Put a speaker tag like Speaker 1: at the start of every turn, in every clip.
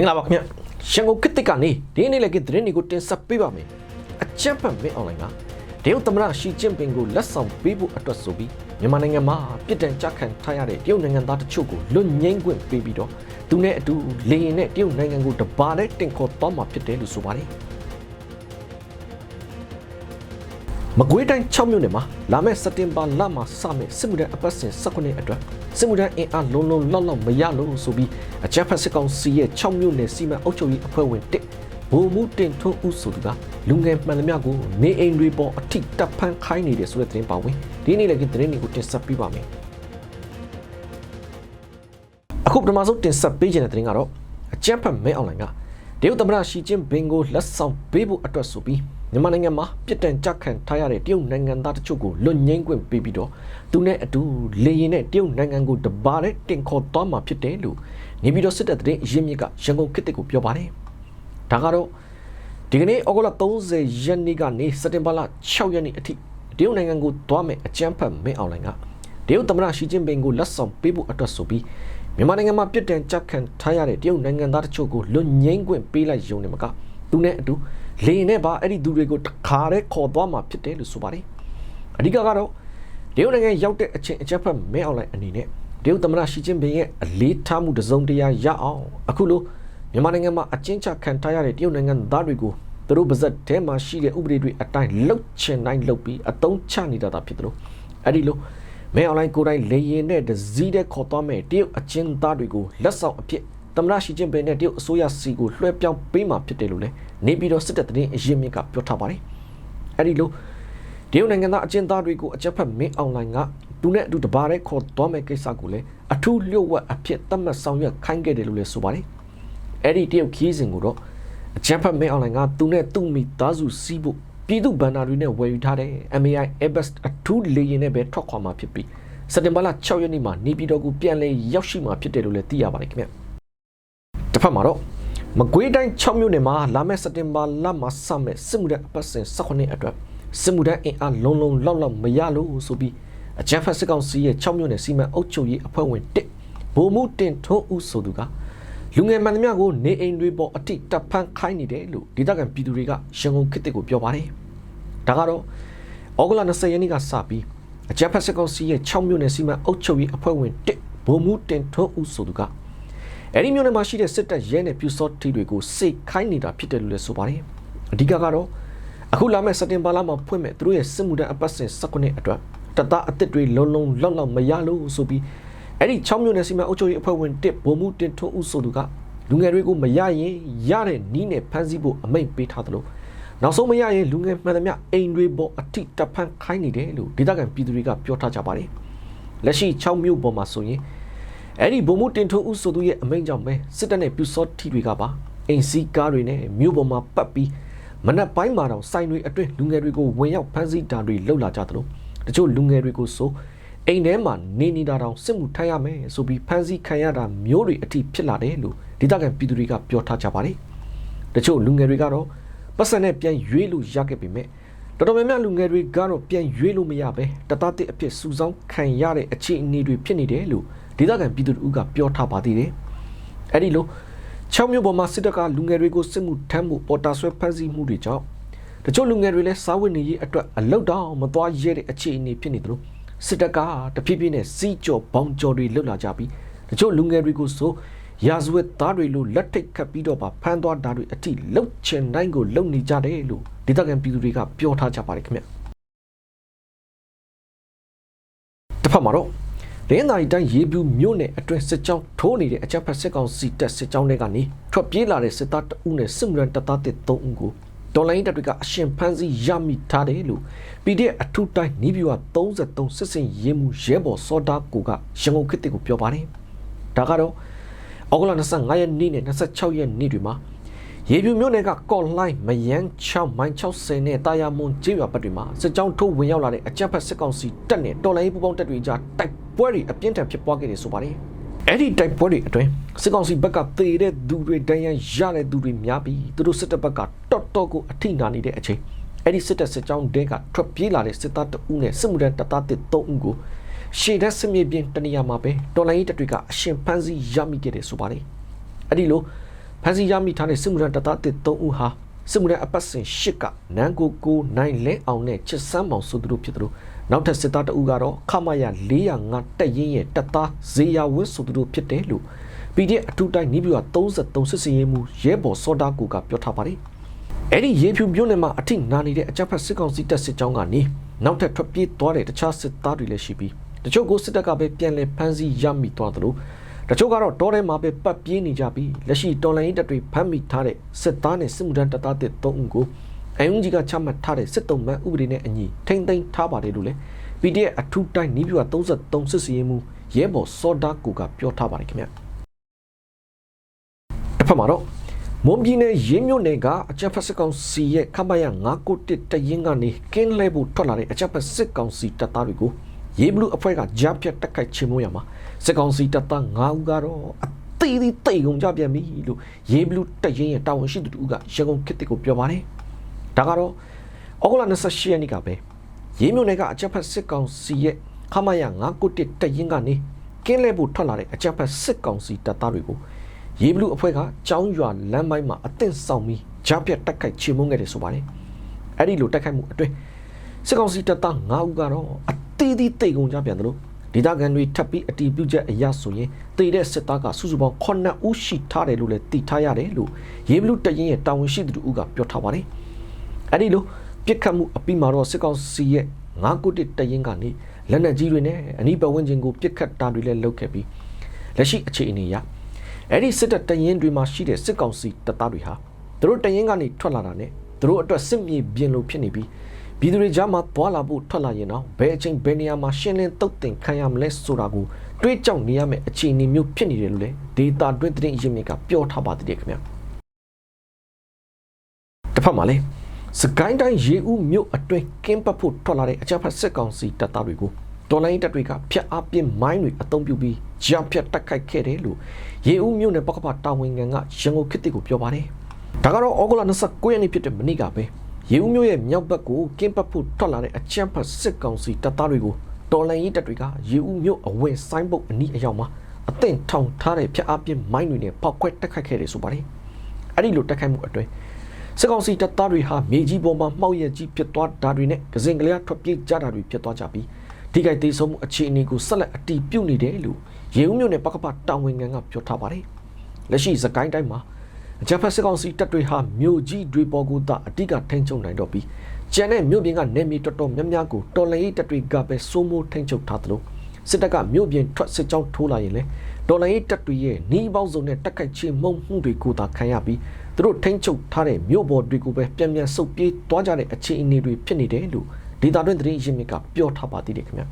Speaker 1: င်္ဂလာပါခင်ဗျရန်ကုန်ကစ်တစ်ကနေဒီနေ့လည်းကသတင်းတွေကိုတင်ဆက်ပေးပါမယ်အကြံဖတ်မင်းအွန်လိုင်းကတရုတ်သမ္မတရှီကျင့်ပင်ကိုလက်ဆောင်ပေးဖို့အတွက်ဆိုပြီးမြန်မာနိုင်ငံမှာပြည်တံကြခံထားရတဲ့တရုတ်နိုင်ငံသားတချို့ကိုလွတ်ငင်းခွင့်ပေးပြီးတော့သူနဲ့အတူလေရင်နဲ့တရုတ်နိုင်ငံကိုတပါးနဲ့တင်ခေါ်သွားမှာဖြစ်တယ်လို့ဆိုပါတယ် မကွေးတိုင်း6မြို့နယ်မှာလာမယ့်စက်တင်ဘာလမှာစမယ့်စစ်မှုထမ်းအပတ်စဉ်19အတွက်စစ်မှုထမ်းအင်အားလုံးလုံးလောက်လောက်မရလို့ဆိုပြီးအကြမ်းဖက်စစ်ကောင်စီရဲ့6မြို့နယ်စီမံအုပ်ချုပ်ရေးအဖွဲ့ဝင်တစ်ဘိုလ်မှုတင်ထွန်းဦးဆိုသူကလူငယ်မှန်သမျှကိုနေအိမ်တွေပေါ်အထိတပ်ဖန်ခိုင်းနေတယ်ဆိုတဲ့သတင်းပါဝင်ဒီနေ့လည်းဒီသတင်းတွေကိုတင်ဆက်ပေးပါမယ်အခုပထမဆုံးတင်ဆက်ပေးခြင်းတဲ့သတင်းကတော့အကြမ်းဖက်မဲအွန်လိုင်းကတရုတ်သမ္မတရှီကျင်းပင်ကိုလက်ဆောင်ပေးဖို့အတွက်ဆိုပြီး မြန်မာနိုင်ငံမှာပြစ်ဒဏ်ကြခံထားရတဲ့တရုတ်နိုင်ငံသားတချို့ကိုလွတ်ငင်းခွင့်ပေးပြီးတော့သူနဲ့အတူလေရင်နဲ့တရုတ်နိုင်ငံကိုတပါးနဲ့တင်ခေါ်သွားမှာဖြစ်တယ်လို့နေပြည်တော်စစ်တပ်သတင်းအရင်းမြစ်ကရန်ကုန်ခေတ်တစ်ကိုပြောပါတယ်။ဒါကတော့ဒီကနေ့ဩဂုတ်လ30ရက်နေ့ကနေစက်တင်ဘာလ6ရက်နေ့အထိတရုတ်နိုင်ငံကိုသွားမယ်အကြမ်းဖက်မင်းအောင်လိုင်းကတရုတ်သမ္မတရှီကျင်းပင်ကိုလက်ဆောင်ပေးဖို့အတွက်ဆိုပြီးမြန်မာနိုင်ငံမှာပြစ်ဒဏ်ကြခံထားရတဲ့တရုတ်နိုင်ငံသားတချို့ကိုလွတ်ငင်းခွင့်ပေးလိုက်ရုံနဲ့မကသူနဲ့အတူ လေရင်နဲ့ပါအဲ့ဒီသူတွေကိုတခါတည်းခေါ်သွားမှာဖြစ်တယ်လို့ဆိုပါတယ်အဓိကကတော့တရုတ်နိုင်ငံရောက်တဲ့အချိန်အချက်ဖက်မဲအောင်လိုက်အနေနဲ့တရုတ်သမ္မတရှီကျင်းပင်ရဲ့အလေးထားမှုတစုံတရာရအောင်အခုလိုမြန်မာနိုင်ငံမှာအကျဉ်းချခံထားရတဲ့တရုတ်နိုင်ငံသားတွေကိုသူတို့ပါဇက်ထဲမှာရှိတဲ့ဥပဒေတွေအတိုင်းလှုပ်ချင်တိုင်းလှုပ်ပြီးအတုံးချနေတာတာဖြစ်တယ်လို့အဲ့ဒီလိုမဲအွန်လိုင်းကိုယ်တိုင်လေရင်နဲ့ဒဇီးတဲ့ခေါ်သွားမဲ့တရုတ်အကျဉ်းသားတွေကိုလက်ဆောင်အဖြစ် သမ္မတရှီကျင်းပင်နဲ့တရုတ်အစိုးရစီကိုလွှဲပြောင်းပေးမှာဖြစ်တယ်လို့လည်းနေပြည်တော်စစ်တပ်သတင်းအရင်းမြစ်ကပြောထားပါတယ်။အဲဒီလိုတရုတ်နိုင်ငံသားအကျဉ်းသားတွေကိုအကြက်ဖက်မင်းအွန်လိုင်းကသူနဲ့အတူတပါးတည်းခေါ်သွားမဲ့ကိစ္စကိုလည်းအထူးလျှို့ဝှက်အဖြစ်သတ်မှတ်ဆောင်ရွက်ခိုင်းခဲ့တယ်လို့လည်းဆိုပါတယ်။အဲဒီတရုတ်ခီးစဉ်ကိုတော့အကြက်ဖက်မင်းအွန်လိုင်းကသူနဲ့သူ့မိသားစုစီးဖို့ပြည်သူ့ဘဏ္ဍာတွေနဲ့ဝယ်ယူထားတဲ့ MAI Airbus အထူးလေယာဉ်နဲ့ပဲထွက်ခွာမှာဖြစ်ပြီးစက်တင်ဘာလ6ရက်နေ့မှာနေပြည်တော်ကိုပြန်လည်ရောက်ရှိမှာဖြစ်တယ်လို့လည်းသိရပါတယ်ခင်ဗျ။ တစ်ဖက်မှာတော့မကွေးတိုင်း6မြို့နယ်မှာလာမယ့်စက်တင်ဘာလမှာစမယ့်စစ်မှုထမ်းအပတ်စဉ်18အတွက်စစ်မှုထမ်းအင်အားလုံးလုံးလောက်လောက်မရလို့ဆိုပြီးအကြမ်းဖက်စစ်ကောင်စီရဲ့6မြို့နယ်စီမံအုပ်ချုပ်ရေးအဖွဲ့ဝင်1ဗိုလ်မှူးတင်ထွန်းဦးဆိုသူကလူငယ်မှန်သမျှကိုနေအိမ်တွေပေါ်အထိတပ်ဖန်ခိုင်းနေတယ်လို့ဒေသခံပြည်သူတွေကရန်ကုန်ခေတ်တစ်ကိုပြောပါတယ်။ဒါကတော့ဩဂုတ်လ20ရက်နေ့ကစပြီးအကြမ်းဖက်စစ်ကောင်စီရဲ့6မြို့နယ်စီမံအုပ်ချုပ်ရေးအဖွဲ့ဝင်1ဗိုလ်မှူးတင်ထွန်းဦးဆိုသူက အဲ့ဒီမျိုးနဲ့မှာရှိတဲ့စစ်တပ်ရဲနဲ့ပြူစောထီတွေကိုစိတ်ခိုင်းနေတာဖြစ်တယ်လို့လည်းဆိုပါတယ်အဓိကကတော့အခုလာမယ့်စက်တင်ဘာလမှာဖွင့်မဲ့သူတို့ရဲ့စစ်မှုထမ်းအပတ်စဉ်19အတွက်တသားအစ်စ်တွေလုံးလုံးလောက်လောက်မရလို့ဆိုပြီးအဲ့ဒီ6မျိုးနဲ့စီမံအုပ်ချုပ်ရေးအဖွဲ့ဝင်1ဗိုလ်မှူးတင်ထွန်းဦးဆိုသူကလူငယ်တွေကိုမရရင်ရတဲ့နီးနဲ့ဖမ်းဆီးဖို့အမိန့်ပေးထားတယ်လို့နောက်ဆုံးမရရင်လူငယ်မှန်သမျှအိမ်တွေပေါ်အထိတပ်ဖန်ခိုင်းနေတယ်လို့ဒေသခံပြည်သူတွေကပြောထားကြပါတယ်လက်ရှိ6မျိုးပေါ်မှာဆိုရင် အဲ့ဒီဘုံမှုတင်ထိုးဦးဆိုသူရဲ့အမိန့်ကြောင့်ပဲစစ်တပ်နဲ့ပြူစောထီတွေကပါအိမ်စီးကားတွေနဲ့မြို့ပေါ်မှာပတ်ပြီးမနက်ပိုင်းမှာတော့စိုင်တွေအတွင်းလူငယ်တွေကိုဝင်ရောက်ဖမ်းဆီးတာတွေလှုပ်လာကြသလိုတချို့လူငယ်တွေကိုဆိုအိမ်ထဲမှာနေနေတာတောင်စစ်မှုထမ်းရမယ်ဆိုပြီးဖမ်းဆီးခံရတာမျိုးတွေအထိဖြစ်လာတယ်လို့ဒေသခံပြည်သူတွေကပြောထားကြပါတယ်တချို့လူငယ်တွေကတော့ပတ်စံနဲ့ပြန်ရွေးလို့ရခဲ့ပေမဲ့တော်တော်များများလူငယ်တွေကတော့ပြန်ရွေးလို့မရပဲတသားတစ်အဖြစ်စူဆောင်းခံရတဲ့အခြေအနေတွေဖြစ်နေတယ်လို့ဒေသခံပြည်သူတို့ကပြောထားပါသေးတယ်။အဲ့ဒီလို6မြို့ပေါ်မှာစစ်တပ်ကလူငယ်တွေကိုစစ်မှုထမ်းမှုပေါ်တာဆွဲဖမ်းဆီးမှုတွေကြောင့်တချို့လူငယ်တွေလည်းစားဝတ်နေရေးအတွက်အလောက်တောင်မသွားရဲတဲ့အခြေအနေဖြစ်နေသလိုစစ်တပ်ကတဖြည်းဖြည်းနဲ့စီးကြော်ဘောင်ကြော်တွေလှုပ်လာကြပြီးတချို့လူငယ်တွေကိုဆိုရာဇဝတ်သားတွေလိုလက်ထိတ်ခတ်ပြီးတော့ပါဖမ်းသွားတာတွေအထိလှုပ်ချင်တိုင်းကိုလှုပ်နေကြတယ်လို့ဒေသခံပြည်သူတွေကပြောထားကြပါတယ်ခင်ဗျတစ်ဖက်မှာတော့ ရင်းသားတိုင်းရေပြူမြို့နယ်အတွင်းစစ်ကြောင်းထိုးနေတဲ့အကြမ်းဖက်စစ်ကောင်စီတပ်စစ်ကြောင်းတွေကနေထွက်ပြေးလာတဲ့စစ်သားတအုပ်နဲ့စစ်မှုရန်တပ်သားတစ်သုံးဦးကိုတော်လိုင်းတပ်တွေကအရှင်ဖမ်းဆီးရမိထားတယ်လို့ PDF အထူးတိုင်းနီးပြူက33စစ်စင်ရေးမှုရဲဘော်စောဒါကိုကရန်ကုန်ခေတ်ကိုပြောပါတယ်ဒါကတော့ဩဂုတ်လ25ရက်နေ့နဲ့26ရက်နေ့တွေမှာ ရေပြူမြို့နယ်ကကော့လိုင်းမယန်း6မိုင်60နဲ့တာယာမွန်ကျေးရွာဘက်တွေမှာစစ်ကြောင်းထိုးဝင်ရောက်လာတဲ့အကြမ်းဖက်စစ်ကောင်စီတပ်နဲ့တော်လိုင်းပူပေါင်းတပ်တွေကြားတိုက်ပွဲတွေအပြင်းထန်ဖြစ်ပွားခဲ့တယ်ဆိုပါတယ်။အဲ့ဒီတိုက်ပွဲတွေအတွင်းစစ်ကောင်စီဘက်ကသေတဲ့သူတွေတန်းရန်ရတဲ့သူတွေများပြီးသူတို့စစ်တပ်ဘက်ကတော်တော်ကိုအထိနာနေတဲ့အချိန်အဲ့ဒီစစ်တပ်စစ်ကြောင်းတဲကထွက်ပြေးလာတဲ့စစ်သားတအုပ်နဲ့စစ်မှုထမ်းတပ်သားတစ်သုံးဦးကိုရှေ့တက်စစ်မြေပြင်တနေရာမှာပဲတော်လိုင်းတပ်တွေကအရှင်ဖမ်းဆီးရမိခဲ့တယ်ဆိုပါတယ်။အဲ့ဒီလို ဖမ်းဆီးရမိထားတဲ့စစ်မှုထမ်းတပ်သားတစ်3ဦးဟာစစ်မှုထမ်းအပတ်စဉ်8ကနန်းကိုကိုနိုင်လဲအောင်နဲ့ချစ်စမ်းမောင်ဆိုသူတို့ဖြစ်တယ်လို့နောက်ထပ်စစ်သားတအူကတော့ခမရ405တက်ရင်ရဲ့တပ်သားဇေယဝင်းဆိုသူတို့ဖြစ်တယ်လို့ PDF အထူးတိုင်းနီးပြူက33စစ်စင်ရေးမှုရဲဘော်စောတာကူကပြောထားပါတယ်အဲ့ဒီရေဖြူမြို့နယ်မှာအထိနာနေတဲ့အကြမ်းဖက်စစ်ကောင်စီတပ်စစ်ကြောင်းကနေနောက်ထပ်ထွက်ပြေးသွားတဲ့တခြားစစ်သားတွေလည်းရှိပြီးတချို့ကိုစစ်တပ်ကပဲပြန်လည်ဖမ်းဆီးရမိသွားတယ်လို့ တချို့ကတော့တောထဲမှာပဲပတ်ပြေးနေကြပြီးလက်ရှိတော်လိုင်းတပ်တွေဖမ်းမိထားတဲ့စစ်သားနဲ့စစ်မှုထမ်းတပ်သားတွေ၃ဦးကိုအယုံကြီးကချမှတ်ထားတဲ့စစ်တုံးမှန်ဥပဒေနဲ့အညီထိမ့်သိမ်းထားပါတယ်လို့လည်း PDF အထူးတိုင်းနီးပြူက33စစ်စီရင်မှုရဲဘော်စောဒါကူကပြောထားပါတယ်ခင်ဗျတစ်ဖက်မှာတော့မွန်ပြည်နယ်ရင်းမြို့နယ်ကအကြပ်ဖက်စစ်ကောင်စီရဲ့ခမရ991တရင်ကနေကင်းလဲဖို့ထွက်လာတဲ့အကြပ်ဖက်စစ်ကောင်စီတပ်သားတွေကို ရေဘလူးအဖွဲ့ကကြားဖြတ်တက်ခိုက်ချေမှုရမှာစစ်ကောင်စီတပ်သား9ဦးကတော့အသေးသေးတိတ်ကုန်ကြပြန်ပြီလို့ရေဘလူးတရင်ရဲ့တာဝန်ရှိသူတို့ကရန်ကုန်ခေတ်ကိုပြောပါတယ်ဒါကတော့ဩဂုတ်လ28ရက်နေ့ကပဲရေးမြို့နယ်ကအကြပ်ဖက်စစ်ကောင်စီရဲ့ခမရ991တရင်ကနေကင်းလဲဖို့ထွက်လာတဲ့အကြပ်ဖက်စစ်ကောင်စီတပ်သားတွေကိုရေဘလူးအဖွဲ့ကကြောင်းရွာလမ်းပိုင်းမှာအသင့်ဆောင်ပြီးကြားပြတ်တက်ခိုက်ချေမှုန်းခဲ့တယ်ဆိုပါတယ်။အဲ့ဒီလိုတက်ခိုက်မှုအတွင်းစစ်ကောင်စီတပ်သား9ဦးကတော့အ သေးသေးတိတ်ကုန်ကြပြန်တယ်လို့ဒေသခံတွေထပ်ပြီးအတီးပြုချက်အရဆိုရင်တေတဲ့စစ်သားကစုစုပေါင်း9ဦးရှိထားတယ်လို့လည်းသိထားရတယ်လို့ရေဘလူးတရင်ရဲ့တာဝန်ရှိသူတို့ကပြောထားပါတယ်။အဲ့ဒီလိုပြစ်ခတ်မှုအပြီးမှာတော့စစ်ကောင်စီရဲ့9ခုတတရင်ကနေလက်နက်ကြီးတွေနဲ့အနီးပတ်ဝန်းကျင်ကိုပြစ်ခတ်တာတွေလည်းလုပ်ခဲ့ပြီးလက်ရှိအခြေအနေအရအဲ့ဒီစစ်တပ်တရင်တွေမှာရှိတဲ့စစ်ကောင်စီတပ်သားတွေဟာသူတို့တရင်ကနေထွက်လာတာနဲ့သူတို့အတွက်စစ်မြေပြင်လိုဖြစ်နေပြီး ပြည်သူတွေကြားမှာပွာလာဖို့ထွက်လာရင်တော့ဘယ်အချိန်ဘယ်နေရာမှာရှင်းလင်းတုတ်တင်ခံရမလဲဆိုတာကိုတွေးကြောက်နေရမယ့်အခြေအနေမျိုးဖြစ်နေတယ်လို့လေဒေတာတွင်းသတင်းရင်းမြစ်ကပြောထားပါသေးတယ်ခင်ဗျာတစ်ဖက်မှာလေစကိုင်းတိုင်းရေဦးမြို့အတွင်းကင်းပတ်ဖို့ထွက်လာတဲ့အကြမ်းဖက်စစ်ကောင်စီတပ်သားတွေကိုတော်လိုင်းတပ်တွေကဖျက်အပြင်းမိုင်းတွေအုံပြုပြီးကြားဖြတ်တက်ခိုက်ခဲ့တယ်လို့ရေဦးမြို့နယ်ပကပတာဝန်ခံကရန်ကုန်ခေတ်ကိုပြောပါတယ်။ဒါကတော့ဩဂုတ်လ29ရက်နေ့ဖြစ်တဲ့မနေ့ကပဲ ရေဦးမြို့ရဲ့မြောက်ဘက်ကိုကင်းပတ်ဖို့ထွက်လာတဲ့အကြမ်းဖက်စစ်ကောင်စီတပ်သားတွေကိုတော်လိုင်းတပ်တွေကရေဦးမြို့အဝယ်ဆိုင်ပုတ်အနီးအရောက်မှာအသင့်ထောင်ထားတဲ့ဖျက်အပြင်းမိုင်းတွေနဲ့ပောက်ခွဲတက်ခိုက်ခဲ့တယ်ဆိုပါတယ်။အဲ့ဒီလိုတက်ခိုက်မှုအတွင်းစစ်ကောင်စီတပ်သားတွေဟာမြေကြီးပေါ်မှာမှောက်ရက်ကြီးဖြစ်သွားတာတွေနဲ့ကစင်ကလေးထွက်ပြေးကြတာတွေဖြစ်သွားကြပြီးဒီကိတေဆုံးမှုအခြေအနေကိုဆက်လက်အတီးပြုတ်နေတယ်လို့ရေဦးမြို့နယ်ပကပတာဝန်ခံကပြောထားပါတယ်။လက်ရှိစကိုင်းတိုင်းမှာ အကြမ်းဖက်စစ်ကောင်စီတပ်တွေဟာမြို့ကြီးတွေပေါ်ကိုသာအတိကထိန်းချုပ်နိုင်တော့ပြီးကျန်တဲ့မြို့ပြင်ကနေမြေတော်တော်များများကိုတော်လှန်ရေးတပ်တွေကပဲစိုးမိုးထိန်းချုပ်ထားသလိုစစ်တပ်ကမြို့ပြင်ထွက်စစ်ကြောင်းထိုးလာရင်လည်းတော်လှန်ရေးတပ်တွေရဲ့နှီးပေါင်းစုံနဲ့တက်ခိုက်ချေမှုန်းမှုတွေကိုသာခံရပြီးသူတို့ထိန်းချုပ်ထားတဲ့မြို့ပေါ်တွေကိုပဲပြန်ပြန်ဆုတ်ပြေးသွားကြတဲ့အခြေအနေတွေဖြစ်နေတယ်လို့ဒေတာတွင်သတင်းရင်းမြစ်ကပြောထားပါသေးတယ်ခင်ဗျာ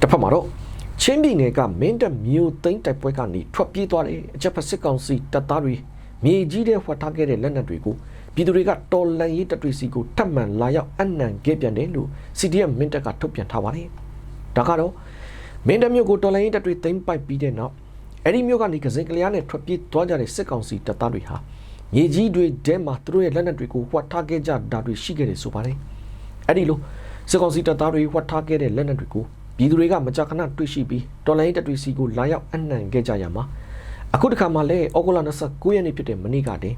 Speaker 1: တစ်ဖက်မှာတော့ ချင်းပြည်နယ်ကမင်းတပ်မြို့သိမ်းတိုက်ပွဲကနေထွက်ပြေးသွားတဲ့အကြက်ဖက်စစ်ကောင်စီတပ်သားတွေမြေကြီးတဲ့ဖွက်ထားခဲ့တဲ့လက်နက်တွေကိုပြည်သူတွေကတော်လန်ရေးတပ်တွေစီကိုထပ်မံလာရောက်အနံခဲ့ပြန်တယ်လို့ CDM မင်းတပ်ကထုတ်ပြန်ထားပါတယ်။ဒါကတော့မင်းတပ်မြို့ကိုတော်လန်ရေးတပ်တွေသိမ်းပိုက်ပြီးတဲ့နောက်အဲ့ဒီမြို့ကနေကစင်ကလျားနဲ့ထွက်ပြေးသွားကြတဲ့စစ်ကောင်စီတပ်သားတွေဟာမြေကြီးတွေထဲမှာသူတို့ရဲ့လက်နက်တွေကိုဖွက်ထားခဲ့ကြတာတွေရှိခဲ့တယ်ဆိုပါတယ်။အဲ့ဒီလိုစစ်ကောင်စီတပ်သားတွေဖွက်ထားခဲ့တဲ့လက်နက်တွေကို ပြည်သူတွေကမကြာခဏတွေ့ရှိပြီးတော်လိုင်းတပ်တွေစီကိုလာရောက်အနှံခဲ့ကြရမှာအခုတခါမှလည်းဩဂုတ်လ29ရက်နေ့ဖြစ်တဲ့မနေ့ကတည်း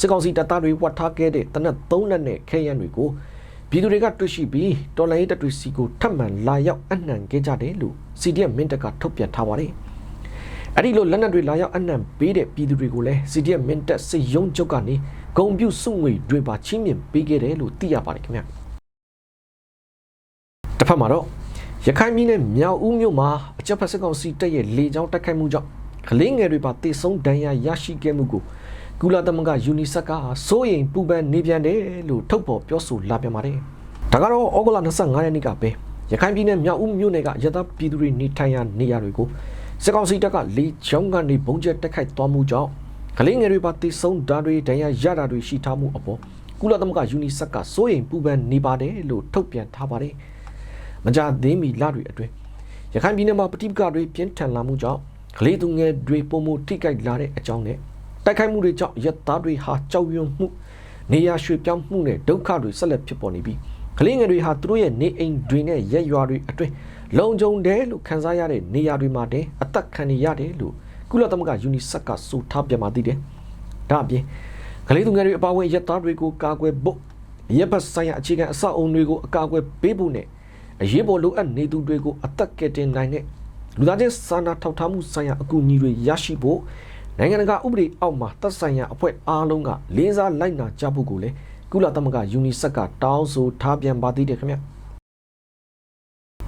Speaker 1: စစ်ကောင်စီတပ်သားတွေဝတ်ထားခဲ့တဲ့တနက်3လက်နဲ့ခဲယမ်းတွေကိုပြည်သူတွေကတွေ့ရှိပြီးတော်လိုင်းတပ်တွေစီကိုထပ်မံလာရောက်အနှံခဲ့ကြတယ်လို့ CDM မင်းတပ်ကထုတ်ပြန်ထားပါတယ်အဲ့ဒီလိုလက်နက်တွေလာရောက်အနှံပေးတဲ့ပြည်သူတွေကိုလည်း CDM မင်းတပ်စစ်ရုံးချုပ်ကနေဂုံပြုစုငွေတွေပါချင်းမြင်ပေးခဲ့တယ်လို့သိရပါတယ်ခင်ဗျတစ်ဖက်မှာတော့ ရခိုင်ပြည်နယ်မြောက်ဦးမြို့မှာအကြမ်းဖက်စစ်ကောင်စီတပ်ရဲ့လေကြောင်းတိုက်ခိုက်မှုကြောင့်ကလေးငယ်တွေပါတေဆုံးဒဏ်ရာရရှိခဲ့မှုကိုကုလသမဂ္ဂယူနီဆက်ကစိုးရိမ်ပူပန်နေပြန်တယ်လို့ထုတ်ဖော်ပြောဆိုလာပြန်ပါတယ်။ဒါကတော့ဩဂုတ်လ25ရက်နေ့ကပဲရခိုင်ပြည်နယ်မြောက်ဦးမြို့နယ်ကရသပြည်သူတွေနေထိုင်ရာနေရာတွေကိုစစ်ကောင်စီတပ်ကလေကြောင်းကနေပုံကျက်တိုက်ခိုက်သွားမှုကြောင့်ကလေးငယ်တွေပါတေဆုံးဓာတ်တွေဒဏ်ရာရတာတွေရှိထားမှုအပေါ်ကုလသမဂ္ဂယူနီဆက်ကစိုးရိမ်ပူပန်နေပါတယ်လို့ထုတ်ပြန်ထားပါတယ်။ မကြသေးမီလတွေအတွင်းရခိုင်ပြည်နယ်မှာပဋိပက္ခတွေပြင်းထန်လာမှုကြောင့်ကလေးသူငယ်တွေပုံမှုထိခိုက်လာတဲ့အကြောင်းနဲ့တိုက်ခိုက်မှုတွေကြောင့်ရက်သားတွေဟာကြောက်ရွံ့မှုနေရာရွှေ့ပြောင်းမှုနဲ့ဒုက္ခတွေဆက်လက်ဖြစ်ပေါ်နေပြီးကလေးငယ်တွေဟာသူတို့ရဲ့နေအိမ်တွေနဲ့ရက်ရွာတွေအတွင်းလုံခြုံတယ်လို့ခံစားရတဲ့နေရာတွေမှာတည်းအသက်ခံနေရတယ်လို့ကုလသမဂ္ဂယူနီဆက်ကဆိုထားပြန်ပါသေးတယ်ဒါအပြင်ကလေးသူငယ်တွေအပါအဝင်ရက်သားတွေကိုကာကွယ်ဖို့ရပ်ဘတ်ဆိုင်ရာအခြေခံအဆောက်အုံတွေကိုအကာအကွယ်ပေးဖို့နဲ့ အရေးပေါ်လိုအပ်နေသူတွေကိုအသက်ကယ်တင်နိုင်တဲ့လူသားချင်းစာနာထောက်ထားမှုဆိုင်ရာအကူအညီတွေရရှိဖို့နိုင်ငံတကာဥပဒေအောက်မှာသက်ဆိုင်ရာအဖွဲ့အားလုံးကလေးစားလိုက်နာကြဖို့ကိုလည်းကုလသမဂ္ဂယူနီဆက်ကတောင်းဆိုထားပြန်ပါသေးတယ်ခင်ဗျ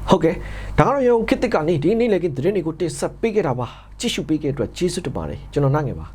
Speaker 1: ဟုတ်ကဲ့ဒါကတော့ရုံခစ်တစ်ကနေဒီနေ့လေကင်းသတင်းတွေကိုတင်ဆက်ပေးခဲ့တာပါကြည့်ရှုပေးခဲ့တဲ့အတွက်ကျေးဇူးတင်ပါတယ်ကျွန်တော်နိုင်ငယ်ပါ